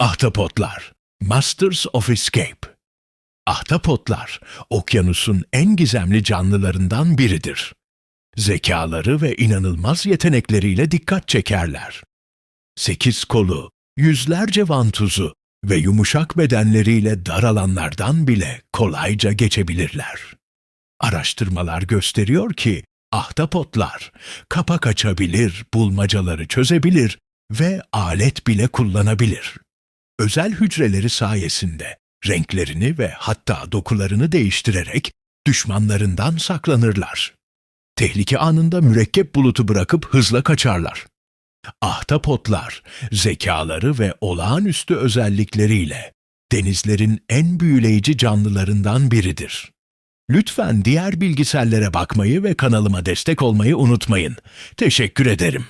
Ahtapotlar Masters of Escape Ahtapotlar, okyanusun en gizemli canlılarından biridir. Zekaları ve inanılmaz yetenekleriyle dikkat çekerler. Sekiz kolu, yüzlerce vantuzu ve yumuşak bedenleriyle dar alanlardan bile kolayca geçebilirler. Araştırmalar gösteriyor ki ahtapotlar kapak açabilir, bulmacaları çözebilir ve alet bile kullanabilir. Özel hücreleri sayesinde renklerini ve hatta dokularını değiştirerek düşmanlarından saklanırlar. Tehlike anında mürekkep bulutu bırakıp hızla kaçarlar. Ahtapotlar, zekaları ve olağanüstü özellikleriyle denizlerin en büyüleyici canlılarından biridir. Lütfen diğer bilgisellere bakmayı ve kanalıma destek olmayı unutmayın. Teşekkür ederim.